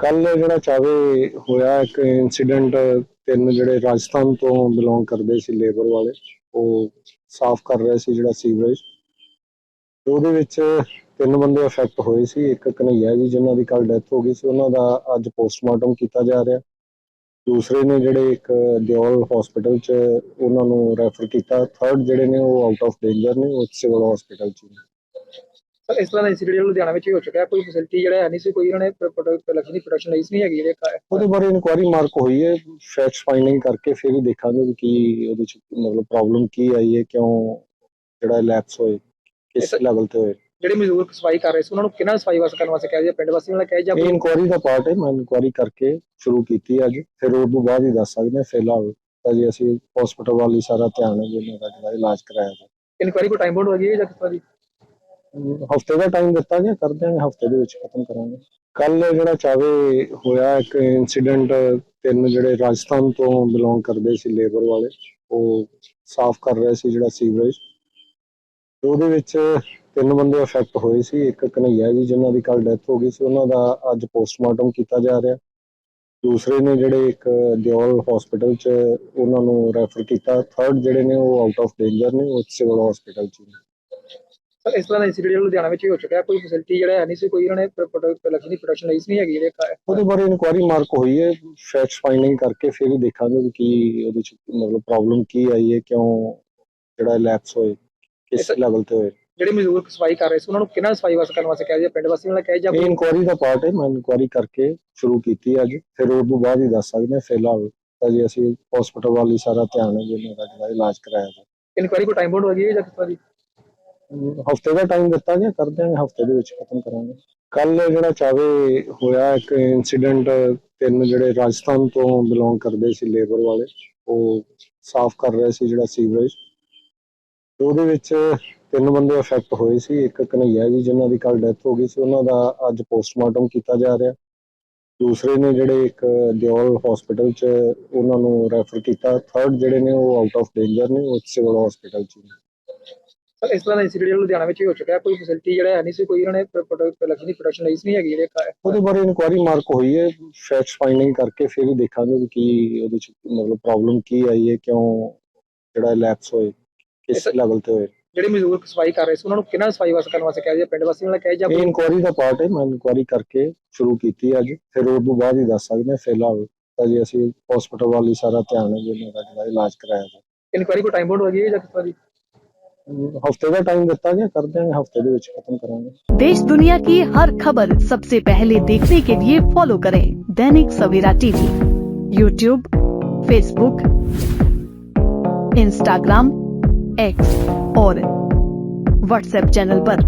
ਕੱਲ ਜਿਹੜਾ ਚਾਵੇ ਹੋਇਆ ਇੱਕ ਇਨਸੀਡੈਂਟ ਤਿੰਨ ਜਿਹੜੇ ਰਾਜਸਥਾਨ ਤੋਂ ਬਿਲੋਂਗ ਕਰਦੇ ਸੀ ਲੇਬਰ ਵਾਲੇ, ਉਹ ਸਾਫ਼ ਕਰ ਰਹੇ ਸੀ ਜਿਹੜਾ ਸੀਵਰੇਜ। ਉਹਦੇ ਵਿੱਚ ਤਿੰਨ ਬੰਦੇ ਅਫੈਕਟ ਹੋਏ ਸੀ, ਇੱਕ ਕਨਈਆ ਜੀ ਜਿਨ੍ਹਾਂ ਦੀ ਕੱਲ ਡੈਥ ਹੋ ਗਈ ਸੀ, ਉਹਨਾਂ ਦਾ ਅੱਜ ਪੋਸਟਮਾਰਟਮ ਕੀਤਾ ਜਾ ਰਿਹਾ। ਦੂਸਰੇ ਨੇ ਜਿਹੜੇ ਇੱਕ ਦਿਓਲ ਹਸਪੀਟਲ 'ਚ ਉਹਨਾਂ ਨੂੰ ਰੈਫਰ ਕੀਤਾ। ਥਰਡ ਜਿਹੜੇ ਨੇ ਉਹ ਆਊਟ ਆਫ ਡੇਂਜਰ ਨੇ, ਉਹ ਸਿਵਲ ਹਸਪੀਟਲ 'ਚ ਨੇ। ਸਰ ਇਸ ਤਰ੍ਹਾਂ ਦਾ ਇਨਸੀਡੈਂਟ ਲੁਧਿਆਣਾ ਵਿੱਚ ਹੀ ਹੋ ਚੁੱਕਾ ਹੈ ਕੋਈ ਫੈਸਿਲਿਟੀ ਜਿਹੜਾ ਹੈ ਨਹੀਂ ਸੀ ਕੋਈ ਉਹਨਾਂ ਨੇ ਪ੍ਰੋਡਕਟ ਦੀ ਪ੍ਰੋਡਕਸ਼ਨ ਲਈ ਨਹੀਂ ਹੈਗੀ ਜਿਹੜੇ ਉਹਦੇ ਬਾਰੇ ਇਨਕੁਆਇਰੀ ਮਾਰਕ ਹੋਈ ਹੈ ਫੈਕਟਸ ਫਾਈਂਡਿੰਗ ਕਰਕੇ ਫਿਰ ਹੀ ਦੇਖਾਂਗੇ ਵੀ ਕੀ ਉਹਦੇ ਚ ਮਤਲਬ ਪ੍ਰੋਬਲਮ ਕੀ ਆਈ ਹੈ ਕਿਉਂ ਜਿਹੜਾ ਲੈਪਸ ਹੋਏ ਕਿਸ ਲੈਵਲ ਤੇ ਹੋਏ। ਜਿਹੜੇ ਮਜ਼ਦੂਰ ਸਫ਼ਾਈ ਕਰ ਰਹੇ ਸੀ ਉਹਨਾਂ ਨੂੰ ਕਿੰਨਾ ਸਫ਼ਾਈ ਵਾਸਤੇ ਕਰਨ ਵਾਸਤੇ ਕਿਹਾ ਜੀ ਪਿੰਡ ਵਾਸੀਆਂ ਨਾਲ ਕਿਹਾ ਜਾਂ ਕੋਈ ਇਨਕੁਆਇਰੀ ਦਾ ਪਾਰਟ ਹੈ ਮੈਂ ਇਨਕੁਆਇਰੀ ਕਰਕੇ ਸ਼ੁਰੂ ਕੀਤੀ ਅੱਜ। ਫਿਰ ਉਹ ਤੋਂ ਬਾਅਦ ਹੀ ਦੱਸ ਸਕਦੇ ਹਾਂ ਫਿਲਹਾਲ ਤਾਂ ਜੀ ਅਸੀਂ ਹਸਪੀਟਲ ਵੱਲ ਸਾਰਾ ਧਿਆਨ ਹੈ ਜੀ ਉਹਨਾਂ ਦਾ ਜਿਹੜਾ ਇਲਾਜ ਕਰਾਇਆ ਜਾ ਇਨਕੁਆਇਰੀ ਕੋ ਟਾਈਮ ਬਾਉਂਡ ਹੋ ਗਈ ਹੈ ਜਾਂ ਕਿਸ ਤਰ੍ਹਾਂ ਦੀ? ਹਫ਼ਤੇ ਦਾ ਟਾਈਮ ਦਿੱਤਾ ਗਿਆ, ਕਰ ਦਿਆਂਗੇ, ਹਫ਼ਤੇ ਦੇ ਵਿੱਚ ਖਤਮ ਕਰਾਂਗੇ। ਕੱਲ ਜਿਹੜਾ ਚਾਵੇ ਹੋਇਆ, ਇੱਕ ਇਨਸੀਡੈਂਟ ਤਿੰਨ ਜਿਹੜੇ ਰਾਜਸਥਾਨ ਤੋਂ ਬਿਲੋਂਗ ਕਰਦੇ ਸੀ ਲੇਬਰ ਵਾਲੇ, ਉਹ ਸਾਫ਼ ਕਰ ਰਹੇ ਸੀ ਜਿਹੜਾ ਸੀਵਰੇਜ। ਉਹਦੇ ਵਿੱਚ ਤਿੰਨ ਬੰਦੇ ਅਫੈਕਟ ਹੋਏ ਸੀ, ਇੱਕ ਕਨਈਆ ਜੀ, ਜਿਨ੍ਹਾਂ ਦੀ ਕੱਲ ਡੈਥ ਹੋ ਗਈ ਸੀ, ਉਹਨਾਂ ਦਾ ਅੱਜ ਪੋਸਟਮਾਰਟਮ ਕੀਤਾ ਜਾ ਰਿਹਾ। ਦੂਸਰੇ ਨੇ ਜਿਹੜੇ ਇੱਕ ਦਿਓਲ ਹਸਪੀਟਲ 'ਚ ਉਹਨਾਂ ਨੂੰ ਰੈਫਰ ਕੀਤਾ। ਥਰਡ ਜਿਹੜੇ ਨੇ, ਉਹ ਆਊਟ ਆਫ ਡੇਂਜਰ ਨੇ, ਉਹ ਸਿਵਲ ਹਸਪੀਟਲ 'ਚ ਨੇ। ਸਰ ਇਸ ਤਰ੍ਹਾਂ ਦਾ ਇਨਸੀਡੈਂਟ ਲੁਧਿਆਣਾ ਵਿੱਚ ਹੀ ਹੋ ਚੁੱਕਾ ਹੈ ਕੋਈ ਫੈਸਿਲਿਟੀ ਜਿਹੜਾ ਹੈ ਨਹੀਂ ਸੀ ਕੋਈ ਉਹਨਾਂ ਨੇ ਪ੍ਰੋਡਕਟ ਦੀ ਪ੍ਰੋਡਕਸ਼ਨ ਲਈ ਨਹੀਂ ਹੈਗੀ ਜਿਹੜੇ ਉਹਦੇ ਬਾਰੇ ਇਨਕੁਆਇਰੀ ਮਾਰਕ ਹੋਈ ਹੈ ਫੈਕਟਸ ਫਾਈਂਡਿੰਗ ਕਰਕੇ ਫਿਰ ਹੀ ਦੇਖਾਂਗੇ ਵੀ ਕੀ ਉਹਦੇ ਚ ਮਤਲਬ ਪ੍ਰੋਬਲਮ ਕੀ ਆਈ ਹੈ ਕਿਉਂ ਜਿਹੜਾ ਲੈਪਸ ਹੋਏ ਕਿਸ ਲੈਵਲ ਤੇ ਹੋਏ। ਜਿਹੜੇ ਮਜ਼ਦੂਰ ਸਫ਼ਾਈ ਕਰ ਰਹੇ ਸੀ ਉਹਨਾਂ ਨੂੰ ਕਿੰਨਾ ਸਫ਼ਾਈ ਵਾਸਤੇ ਕਰਨ ਵਾਸਤੇ ਕਿਹਾ ਜੀ ਪਿੰਡ ਵਾਸੀਆਂ ਨਾਲ ਕਿਹਾ ਜਾਂ ਇਹ ਕੋਈ ਇਨਕੁਆਇਰੀ ਦਾ ਪਾਰਟ ਹੈ ਮੈਂ ਇਨਕੁਆਇਰੀ ਕਰਕੇ ਸ਼ੁਰੂ ਕੀਤੀ ਹੈ ਅੱਜ। ਫਿਰ ਉਹ ਤੋਂ ਬਾਅਦ ਹੀ ਦੱਸ ਸਕਦੇ ਹਾਂ ਫਿਲਹਾਲ ਤਾਂ ਜੀ ਅਸੀਂ ਹਸਪੀਟਲ ਵੱਲ ਹੀ ਸਾਰਾ ਧਿਆਨ ਹੈ ਜੀ ਉਹਨਾਂ ਦਾ ਇਲਾਜ ਕਰਾਇਆ ਜਾ ਇਨਕੁਆਇਰੀ ਕੋ ਟਾਈਮ ਬਾਉਂਡ ਹੋ ਗਈ ਹੈ ਜਾਂ ਕਿਸ ਤਰ੍ਹਾਂ ਦੀ? ਹਫ਼ਤੇ ਦਾ ਟਾਈਮ ਦਿੱਤਾ ਗਿਆ ਕਰ ਦਿਆਂਗੇ ਹਫ਼ਤੇ ਦੇ ਵਿੱਚ ਖਤਮ ਕਰਾਂਗੇ। ਕੱਲ ਜਿਹੜਾ ਚਾਵੇ ਹੋਇਆ, ਇੱਕ ਇਨਸੀਡੈਂਟ ਤਿੰਨ ਜਿਹੜੇ ਰਾਜਸਥਾਨ ਤੋਂ ਬਿਲੋਂਗ ਕਰਦੇ ਸੀ ਲੇਬਰ ਵਾਲੇ, ਉਹ ਸਾਫ਼ ਕਰ ਰਹੇ ਸੀ ਜਿਹੜਾ ਸੀਵਰੇਜ। ਉਹਦੇ ਵਿੱਚ ਤਿੰਨ ਬੰਦੇ ਅਫੈਕਟ ਹੋਏ ਸੀ, ਇੱਕ ਕਨਈਆ ਜੀ, ਜਿਨ੍ਹਾਂ ਦੀ ਕੱਲ ਡੈਥ ਹੋ ਗਈ ਸੀ, ਉਹਨਾਂ ਦਾ ਅੱਜ ਪੋਸਟਮਾਰਟਮ ਕੀਤਾ ਜਾ ਰਿਹਾ। ਦੂਸਰੇ ਨੇ ਜਿਹੜੇ ਇੱਕ ਦਿਓਲ ਹਸਪੀਟਲ 'ਚ ਉਹਨਾਂ ਨੂੰ ਰੈਫਰ ਕੀਤਾ। ਥਰਡ ਜਿਹੜੇ ਨੇ ਉਹ ਆਊਟ ਆਫ ਡੇਂਜਰ ਨੇ, ਉਹ ਸਿਵਲ ਹਸਪੀਟਲ 'ਚ ਨੇ। ਇਸ ਤਰ੍ਹਾਂ ਦਾ ਇਨਸੀਡੈਂਟ ਲੁਧਿਆਣਾ ਵਿੱਚ ਹੀ ਹੋ ਚੁੱਕਾ ਹੈ ਕੋਈ ਫੈਸਿਲਿਟੀ ਜਿਹੜਾ ਹੈ ਨਹੀਂ ਸੀ ਕੋਈ ਉਹਨਾਂ ਨੇ ਪ੍ਰੋਡਕਟ ਦੀ ਪ੍ਰੋਡਕਸ਼ਨ ਲਈ ਨਹੀਂ ਹੈਗੀ ਜਿਹੜੇ ਕਾ- ਉਹਦੇ ਬਾਰੇ ਇਨਕੁਆਇਰੀ ਮਾਰਕ ਹੋਈ ਹੈ ਫੈਕਟਸ ਫਾਈਂਡਿੰਗ ਕਰਕੇ ਫਿਰ ਹੀ ਦੇਖਾਂਗੇ ਵੀ ਕੀ ਉਹਦੇ ਚ ਮਤਲਬ ਪ੍ਰੋਬਲਮ ਕੀ ਆਈ ਹੈ ਕਿਉਂ ਜਿਹੜਾ ਲੈਪਸ ਹੋਏ ਕਿਸ ਲੈਵਲ ਤੇ ਹੋਏ। ਜਿਹੜੇ ਮਜ਼ਦੂਰ ਸਫ਼ਾਈ ਕਰ ਰਹੇ ਸੀ ਉਹਨਾਂ ਨੂੰ ਕਿੰਨਾ ਸਫ਼ਾਈ ਵਾਸਤੇ ਕਰਨ ਵਾਸਤੇ ਕਿਹਾ ਜੀ ਪਿੰਡ ਵਾਸੀਆਂ ਨਾਲ ਕਿਹਾ ਜਾਂ ਇਹ ਕੋਈ ਇਨਕੁਆਇਰੀ ਦਾ ਪਾਰਟ ਹੈ ਮੈਂ ਇਨਕੁਆਇਰੀ ਕਰਕੇ ਸ਼ੁਰੂ ਕੀਤੀ ਅੱਜ ਫਿਰ ਉਹ ਤੋਂ ਬਾਅਦ ਹੀ ਦੱਸ ਸਕਦੇ ਹਾਂ ਫਿਲਹਾਲ ਤਾਂ ਜੀ ਅਸੀਂ ਹਸਪੀਟਲ ਵੱਲ ਸਾਰਾ ਧਿਆਨ ਹੈ ਜਿਹੜਾ ਇਲਾਜ ਕਰਾਇਆ ਜਾ ਇਨਕੁਆਇਰੀ ਕੋ ਟਾਈਮ ਬਾਉਂਡ ਹੋ ਗਈ ਹੈ ਜਾਂ ਕਿਸ ਤਰ੍ਹਾਂ ਦੀ? ਹਫਤੇ ਦਾ ਟਾਈਮ ਦਿੱਤਾ ਗਿਆ ਕਰ ਦਿਆਂਗੇ ਹਫਤੇ ਦੇ ਵਿੱਚ ਖਤਮ ਕਰਾਂਗੇ देश दुनिया की हर खबर सबसे पहले देखने के लिए फॉलो करें Dainik Savera TV YouTube Facebook Instagram X और व्हाट्सएप चैनल पर।